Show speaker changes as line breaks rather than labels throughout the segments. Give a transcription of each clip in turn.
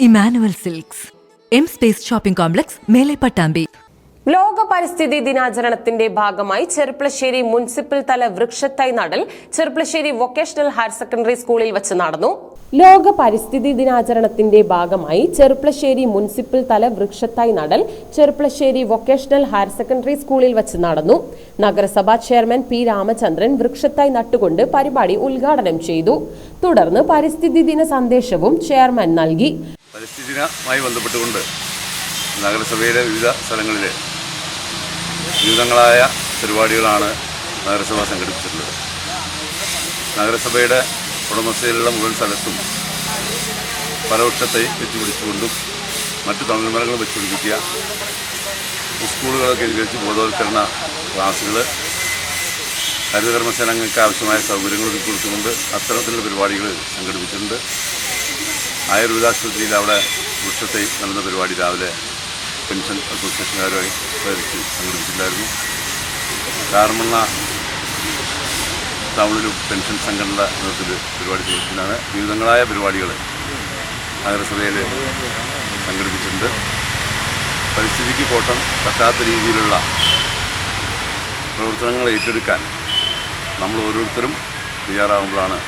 Immanuel Silks. M space shopping complex Mele Pattambi.
ലോക പരിസ്ഥിതി ദിനാചരണത്തിന്റെ ഭാഗമായി ചെർപ്പളശ്ശേരി മുനിസിപ്പൽ തല വൃക്ഷത്തൈ നടൽ ചെർപ്പളശ്ശേരി വൊക്കേഷണൽ ഹയർ സെക്കൻഡറി സ്കൂളിൽ വെച്ച് നടന്നു. ലോക പരിസ്ഥിതി ദിനാചരണത്തിന്റെ ഭാഗമായി ചെറുപ്പളശ്ശേരി മുനിസിപ്പൽ തല വൃക്ഷത്തൈ നടൽ ചെറുപ്പളശ്ശേരി വൊക്കേഷണൽ ഹയർ സെക്കൻഡറി സ്കൂളിൽ വെച്ച് നടന്നു. നഗരസഭാ ചെയർമാൻ പി രാമചന്ദ്രൻ വൃക്ഷത്തൈ നട്ടുകൊണ്ട് പരിപാടി ഉദ്ഘാടനം ചെയ്തു. തുടർന്ന് പരിസ്ഥിതി ദിന സന്ദേശവും ചെയർമാൻ നൽകി.
പരിസ്ഥിതി ദിനവുമായി ബന്ധപ്പെട്ടുകൊണ്ട് നഗരസഭയിലെ വിവിധ സ്ഥലങ്ങളിൽ വിവിധങ്ങളായ പരിപാടികളാണ് നഗരസഭ സംഘടിപ്പിച്ചിട്ടുള്ളത്. നഗരസഭയുടെ ഉടമസ്ഥയിലുള്ള മുഴുവൻ സ്ഥലത്തും പലവൃക്ഷത്തെ വെച്ചുപിടിച്ചുകൊണ്ടും മറ്റു തണൽമരങ്ങൾ വെച്ച് പിടിപ്പിക്കുക സ്കൂളുകളൊക്കെ കേന്ദ്രീകരിച്ച് ബോധവൽക്കരണ ക്ലാസ്സുകൾ ഹരിതകർമ്മസേനങ്ങൾക്ക് ആവശ്യമായ സൗകര്യങ്ങൾ ഒരുക്കി കൊടുത്തുകൊണ്ട് അത്തരത്തിലുള്ള പരിപാടികൾ സംഘടിപ്പിച്ചിട്ടുണ്ട്. ആയുർവേദ ആശുപത്രിയിൽ അവിടെ വൃക്ഷത്തെ നടന്ന പരിപാടി രാവിലെ പെൻഷൻ അസോസിയേഷനുകാരുമായി സഹകരിച്ച് സംഘടിപ്പിച്ചിട്ടുണ്ടായിരുന്നു. കാർമണ്ണ ടൗണിലും പെൻഷൻ സംഘടനയുടെ നേതൃത്വത്തിൽ പരിപാടി ചെയ്തിട്ടുണ്ടാണ്. വിവിധങ്ങളായ പരിപാടികൾ നഗരസഭയിൽ സംഘടിപ്പിച്ചിട്ടുണ്ട്. പരിസ്ഥിതിക്ക് കോട്ടം തട്ടാത്ത രീതിയിലുള്ള പ്രവർത്തനങ്ങൾ ഏറ്റെടുക്കാൻ നമ്മൾ ഓരോരുത്തരും തയ്യാറാകുമ്പോഴാണ്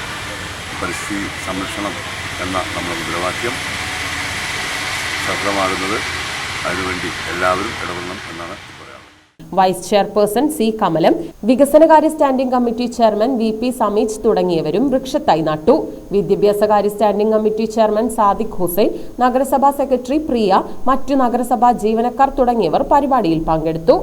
പരിസ്ഥിതി സംരക്ഷണം എന്ന നമ്മുടെ മുദ്രാവാക്യം സഫലമാകുന്നത് അതിനുവേണ്ടി എല്ലാവരും ഇടപെടണം എന്നാണ്
വൈസ് ചെയർപേഴ്സൺ സി കമലം വികസനകാര്യ standing committee chairman V P Sameej തുടങ്ങിയവരും വൃക്ഷത്തൈ നട്ടു. വിദ്യാഭ്യാസകാര്യ standing committee chairman Sadiq Hussain നഗരസഭാ സെക്രട്ടറി പ്രിയ മറ്റു നഗരസഭാ ജീവനക്കാർ തുടങ്ങിയവർ പരിപാടിയിൽ പങ്കെടുത്തു.